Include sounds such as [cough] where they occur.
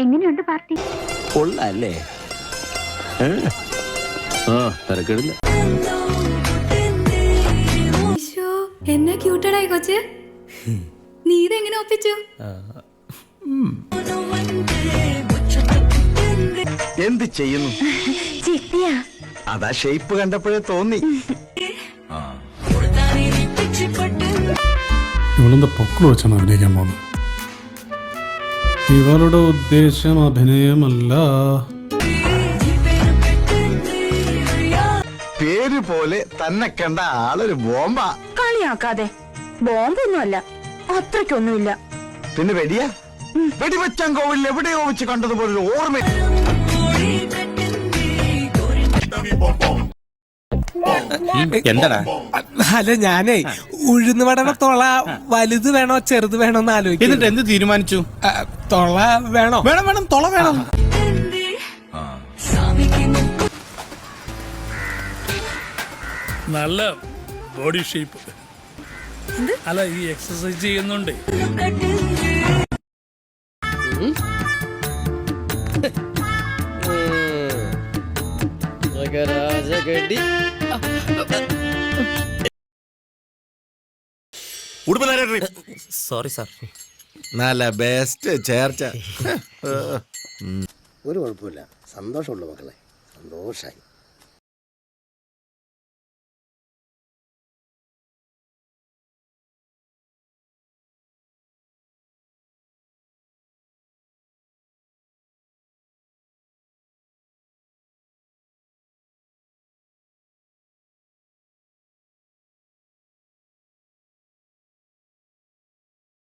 എങ്ങനെയുണ്ട് പാർട്ടി? കൊള്ളല്ലേ? ആ തിരക്കിടില്ല. എന്നാ ക്യൂട്ടഡായി കൊച്ച്. നീ ഇതെങ്ങനെ ഒപ്പിച്ചു? എന്ത് ചെയ്യുന്നു? ചിട്ടിയാ. അതാ ഷേപ്പ് കണ്ടപ്പോഴേ തോന്നി. ഇവളെന്താ പൊക്കിൾ വെച്ചാണ് അഭിനയിക്കാൻ പോകുന്നത്? ഇവളുടെ ഉദ്ദേശം അഭിനയമല്ല. പേര് പോലെ തന്നെ കണ്ട ആളൊരു ബോംബ. കളിയാക്കാതെ. ബോംബൊന്നുമല്ല അത്രക്കൊന്നുമില്ല പിന്നെ വെടിയാ? വെടിവെച്ചാൻ കോവിൽ എവിടെയോ വെച്ച് കണ്ടതുപോലെ ഒരു ഓർമ്മ. എന്താണ് അല്ല ഞാനേ. ഉഴുന്ന് വടണ തൊള വലുത് വേണോ ചെറുത് വേണോ എന്ന് എന്നിട്ട് ആലോചിക്കും എന്ത് തീരുമാനിച്ചു? തൊള വേണോ? വേണം വേണം തൊള വേണം. നല്ല ബോഡി ഷേപ്പ് അല്ല ഈ എക്സസൈസ് ചെയ്യുന്നുണ്ട്. Sorry sir. നല്ല ബെസ്റ്റ് ചേർച്ച. [laughs] ഒരു കുഴപ്പമില്ല. സന്തോഷമുള്ള മക്കളെ. സന്തോഷായി.